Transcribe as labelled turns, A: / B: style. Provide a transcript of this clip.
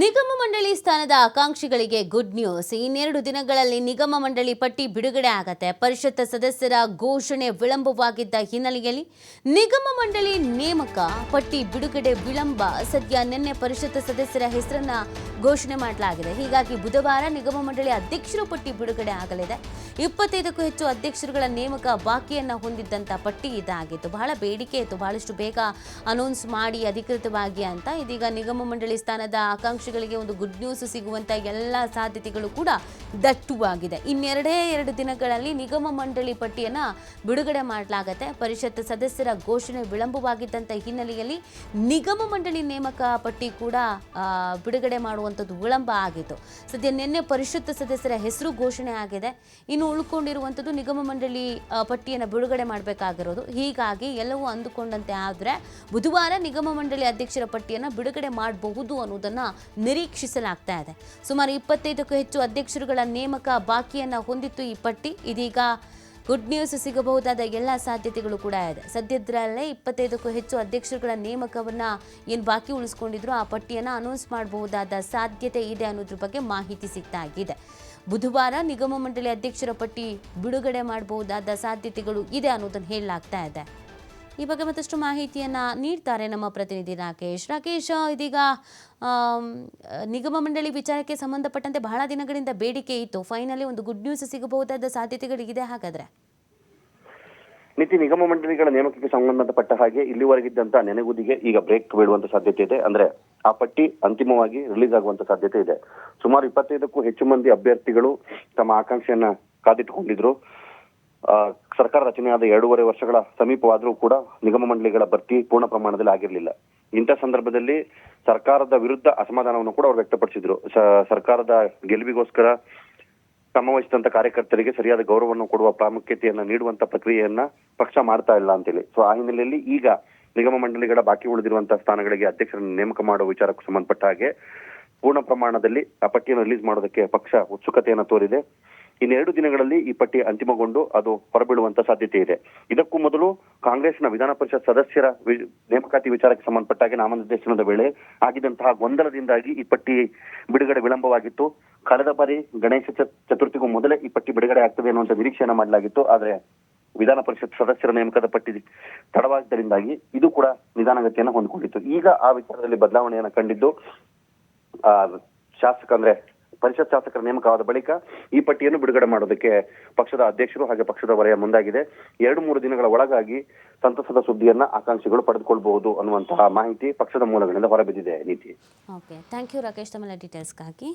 A: ನಿಗಮ ಮಂಡಳಿ ಸ್ಥಾನದ ಆಕಾಂಕ್ಷಿಗಳಿಗೆ ಗುಡ್ ನ್ಯೂಸ್ ಇನ್ನೆರಡು ದಿನಗಳಲ್ಲಿ ನಿಗಮ ಮಂಡಳಿ ಪಟ್ಟಿ ಬಿಡುಗಡೆ ಆಗತ್ತೆ. ಪರಿಷತ್ ಸದಸ್ಯರ ಘೋಷಣೆ ವಿಳಂಬವಾಗಿದ್ದ ಹಿನ್ನೆಲೆಯಲ್ಲಿ ನಿಗಮ ಮಂಡಳಿ ನೇಮಕ ಪಟ್ಟಿ ಬಿಡುಗಡೆ ವಿಳಂಬ ಸದ್ಯ ನಿನ್ನೆ ಪರಿಷತ್ ಸದಸ್ಯರ ಹೆಸರನ್ನ ಘೋಷಣೆ ಮಾಡಲಾಗಿದೆ. ಹೀಗಾಗಿ ಬುಧವಾರ ನಿಗಮ ಮಂಡಳಿ ಅಧ್ಯಕ್ಷರು ಪಟ್ಟಿ ಬಿಡುಗಡೆ ಆಗಲಿದೆ. ಇಪ್ಪತ್ತೈದಕ್ಕೂ ಹೆಚ್ಚು ಅಧ್ಯಕ್ಷರುಗಳ ನೇಮಕ ಬಾಕಿಯನ್ನ ಹೊಂದಿದ್ದಂತ ಪಟ್ಟಿ ಇದಾಗಿತ್ತು. ಬಹಳ ಬೇಡಿಕೆ ಇತ್ತು. ಬಹಳಷ್ಟು ಬೇಗ ಅನೌನ್ಸ್ ಮಾಡಿ ಅಧಿಕೃತವಾಗಿ ಅಂತ ಇದೀಗ ನಿಗಮ ಮಂಡಳಿ ಸ್ಥಾನದ ಆಕಾಂಕ್ಷಿಗಳಿಗೆ ಒಂದು ಗುಡ್ ನ್ಯೂಸ್ ಸಿಗುವಂತ ಎಲ್ಲ ಸಾಧ್ಯತೆಗಳು ಕೂಡ ದಟ್ಟುವಾಗಿದೆ. ಇನ್ನೆರಡೇ ಎರಡು ದಿನಗಳಲ್ಲಿ ನಿಗಮ ಮಂಡಳಿ ಪಟ್ಟಿಯನ್ನ ಬಿಡುಗಡೆ ಮಾಡಲಾಗತ್ತೆ. ಪರಿಷತ್ ಸದಸ್ಯರ ಘೋಷಣೆ ವಿಳಂಬವಾಗಿದ್ದಂಥ ಹಿನ್ನೆಲೆಯಲ್ಲಿ ನಿಗಮ ಮಂಡಳಿ ನೇಮಕ ಪಟ್ಟಿ ಕೂಡ ಬಿಡುಗಡೆ ಮಾಡುವಂಥದ್ದು ವಿಳಂಬ ಆಗಿತ್ತು. ಸದ್ಯ ನಿನ್ನೆ ಪರಿಷತ್ ಸದಸ್ಯರ ಹೆಸರು ಘೋಷಣೆ ಆಗಿದೆ. ಇನ್ನು ಉಳ್ಕೊಂಡಿರುವಂಥದ್ದು ನಿಗಮ ಮಂಡಳಿ ಪಟ್ಟಿಯನ್ನು ಬಿಡುಗಡೆ ಮಾಡಬೇಕಾಗಿರೋದು. ಹೀಗಾಗಿ ಎಲ್ಲವೂ ಅಂದುಕೊಂಡಂತೆ ಆದರೆ ಬುಧವಾರ ನಿಗಮ ಮಂಡಳಿ ಅಧ್ಯಕ್ಷರ ಪಟ್ಟಿಯನ್ನು ಬಿಡುಗಡೆ ಮಾಡಬಹುದು ಅನ್ನೋದನ್ನು ನಿರೀಕ್ಷಿಸಲಾಗ್ತಾ ಇದೆ. ಸುಮಾರು ಇಪ್ಪತ್ತೈದಕ್ಕೂ ಹೆಚ್ಚು ಅಧ್ಯಕ್ಷರುಗಳ ನೇಮಕ ಬಾಕಿಯನ್ನು ಹೊಂದಿತ್ತು ಈ ಪಟ್ಟಿ. ಇದೀಗ ಗುಡ್ ನ್ಯೂಸ್ ಸಿಗಬಹುದಾದ ಎಲ್ಲ ಸಾಧ್ಯತೆಗಳು ಕೂಡ ಇದೆ. ಸದ್ಯದರಲ್ಲೇ ಇಪ್ಪತ್ತೈದಕ್ಕೂ ಹೆಚ್ಚು ಅಧ್ಯಕ್ಷರುಗಳ ನೇಮಕವನ್ನು ಏನು ಬಾಕಿ ಉಳಿಸ್ಕೊಂಡಿದ್ರು ಆ ಪಟ್ಟಿಯನ್ನು ಅನೌನ್ಸ್ ಮಾಡಬಹುದಾದ ಸಾಧ್ಯತೆ ಇದೆ ಅನ್ನೋದ್ರ ಬಗ್ಗೆ ಮಾಹಿತಿ ಸಿಗ್ತಾ ಇದೆ ಬುಧವಾರ ನಿಗಮ ಮಂಡಳಿ ಅಧ್ಯಕ್ಷರ ಪಟ್ಟಿ ಬಿಡುಗಡೆ ಮಾಡಬಹುದಾದ ಸಾಧ್ಯತೆಗಳು ಇದೆ ಅನ್ನೋದನ್ನು ಹೇಳಲಾಗ್ತಾ ಇದೆ. ಈ ಬಗ್ಗೆ ಮತ್ತಷ್ಟು ಮಾಹಿತಿಯನ್ನ ನೀಡ್ತಾರೆ ನಮ್ಮ ಪ್ರತಿನಿಧಿ ರಾಕೇಶ್. ರಾಕೇಶ್, ಇದೀಗ ನಿಗಮ ಮಂಡಳಿ ವಿಚಾರಕ್ಕೆ ಸಂಬಂಧಪಟ್ಟಂತೆ ಬಹಳ ದಿನಗಳಿಂದ ಬೇಡಿಕೆ ಇತ್ತು. ಫೈನಲಿ ಒಂದು ಗುಡ್ ನ್ಯೂಸ್ ಸಿಗಬಹುದಾದ ಸಾಧ್ಯತೆಗಳಿಗಿದೆ ಹಾಗಾದ್ರೆ?
B: ನೀತಿ ನಿಗಮ ಮಂಡಳಿಗಳ ನೇಮಕಕ್ಕೆ ಸಂಬಂಧಪಟ್ಟ ಹಾಗೆ ಇಲ್ಲಿವರೆಗಿದ್ದಂತ ನೆನೆಗುದಿಗೆ ಈಗ ಬ್ರೇಕ್ ಬೀಳುವಂತ ಸಾಧ್ಯತೆ ಇದೆ. ಅಂದ್ರೆ ಆ ಪಟ್ಟಿ ಅಂತಿಮವಾಗಿ ರಿಲೀಸ್ ಆಗುವಂತ ಸಾಧ್ಯತೆ ಇದೆ. ಸುಮಾರು ಇಪ್ಪತ್ತೈದಕ್ಕೂ ಹೆಚ್ಚು ಮಂದಿ ಅಭ್ಯರ್ಥಿಗಳು ತಮ್ಮ ಆಕಾಂಕ್ಷೆಯನ್ನ ಕಾದಿಟ್ಟುಕೊಂಡಿದ್ರು. ಸರ್ಕಾರ ರಚನೆಯಾದ ಎರಡೂವರೆ ವರ್ಷಗಳ ಸಮೀಪವಾದರೂ ಕೂಡ ನಿಗಮ ಮಂಡಳಿಗಳ ಭರ್ತಿ ಪೂರ್ಣ ಪ್ರಮಾಣದಲ್ಲಿ ಆಗಿರಲಿಲ್ಲ. ಇಂಥ ಸಂದರ್ಭದಲ್ಲಿ ಸರ್ಕಾರದ ವಿರುದ್ಧ ಅಸಮಾಧಾನವನ್ನು ಕೂಡ ಅವರು ವ್ಯಕ್ತಪಡಿಸಿದ್ರು. ಸರ್ಕಾರದ ಗೆಲುವಿಗೋಸ್ಕರ ಶ್ರಮವಹಿಸಿದಂತ ಕಾರ್ಯಕರ್ತರಿಗೆ ಸರಿಯಾದ ಗೌರವವನ್ನು ಕೊಡುವ ಪ್ರಾಮುಖ್ಯತೆಯನ್ನ ನೀಡುವಂತ ಪ್ರಕ್ರಿಯೆಯನ್ನ ಪಕ್ಷ ಮಾಡ್ತಾ ಇಲ್ಲ ಅಂತೇಳಿ. ಸೊ ಆ ಹಿನ್ನೆಲೆಯಲ್ಲಿ ಈಗ ನಿಗಮ ಮಂಡಳಿಗಳ ಬಾಕಿ ಉಳಿದಿರುವಂತಹ ಸ್ಥಾನಗಳಿಗೆ ಅಧ್ಯಕ್ಷರನ್ನು ನೇಮಕ ಮಾಡುವ ವಿಚಾರಕ್ಕೂ ಸಂಬಂಧಪಟ್ಟ ಹಾಗೆ ಪೂರ್ಣ ಪ್ರಮಾಣದಲ್ಲಿ ಆ ಪಟ್ಟಿಯನ್ನು ರಿಲೀಸ್ ಮಾಡೋದಕ್ಕೆ ಪಕ್ಷ ಉತ್ಸುಕತೆಯನ್ನು ತೋರಿದೆ. ಇನ್ನೆರಡು ದಿನಗಳಲ್ಲಿ ಈ ಪಟ್ಟಿ ಅಂತಿಮಗೊಂಡು ಅದು ಹೊರಬೀಳುವಂತ ಸಾಧ್ಯತೆ ಇದೆ. ಇದಕ್ಕೂ ಮೊದಲು ಕಾಂಗ್ರೆಸ್ನ ವಿಧಾನ ಪರಿಷತ್ ಸದಸ್ಯರ ನೇಮಕಾತಿ ವಿಚಾರಕ್ಕೆ ಸಂಬಂಧಪಟ್ಟಾಗಿ ನಾಮನಿರ್ದೇಶನದ ವೇಳೆ ಆಗಿದ್ದಂತಹ ಗೊಂದಲದಿಂದಾಗಿ ಈ ಪಟ್ಟಿ ಬಿಡುಗಡೆ ವಿಳಂಬವಾಗಿತ್ತು. ಕಳೆದ ಬಾರಿ ಗಣೇಶ ಚತುರ್ಥಿಗೂ ಮೊದಲೇ ಈ ಪಟ್ಟಿ ಬಿಡುಗಡೆ ಆಗ್ತದೆ ಅನ್ನುವಂತ ನಿರೀಕ್ಷೆಯನ್ನ ಮಾಡಲಾಗಿತ್ತು. ಆದರೆ ವಿಧಾನ ಪರಿಷತ್ ಸದಸ್ಯರ ನೇಮಕದ ಪಟ್ಟಿ ತಡವಾಗಿದ್ದರಿಂದಾಗಿ ಇದು ಕೂಡ ನಿಧಾನಗತಿಯನ್ನು ಹೊಂದಿಕೊಂಡಿತ್ತು. ಈಗ ಆ ವಿಚಾರದಲ್ಲಿ ಬದಲಾವಣೆಯನ್ನು ಕಂಡಿದ್ದು, ಆ, ಶಾಸಕ ಅಂದ್ರೆ ಪರಿಷತ್ ಶಾಸಕರ ನೇಮಕವಾದ ಬಳಿಕ ಈ ಪಟ್ಟಿಯನ್ನು ಬಿಡುಗಡೆ ಮಾಡೋದಕ್ಕೆ ಪಕ್ಷದ ಅಧ್ಯಕ್ಷರು ಹಾಗೆ ಪಕ್ಷದ ವಲಯ ಮುಂದಾಗಿದೆ. ಎರಡು ಮೂರು ದಿನಗಳ ಒಳಗಾಗಿ ಸಂತಸದ ಸುದ್ದಿಯನ್ನ ಆಕಾಂಕ್ಷಿಗಳು ಪಡೆದುಕೊಳ್ಬಹುದು ಅನ್ನುವಂತಹ ಮಾಹಿತಿ ಪಕ್ಷದ ಮೂಲಗಳಿಂದ ಹೊರಬಿದ್ದಿದೆ. ನೀತಿ.
A: Okay thank you Rakesh details ಡೀಟೇಲ್ಸ್ಗಾಗಿ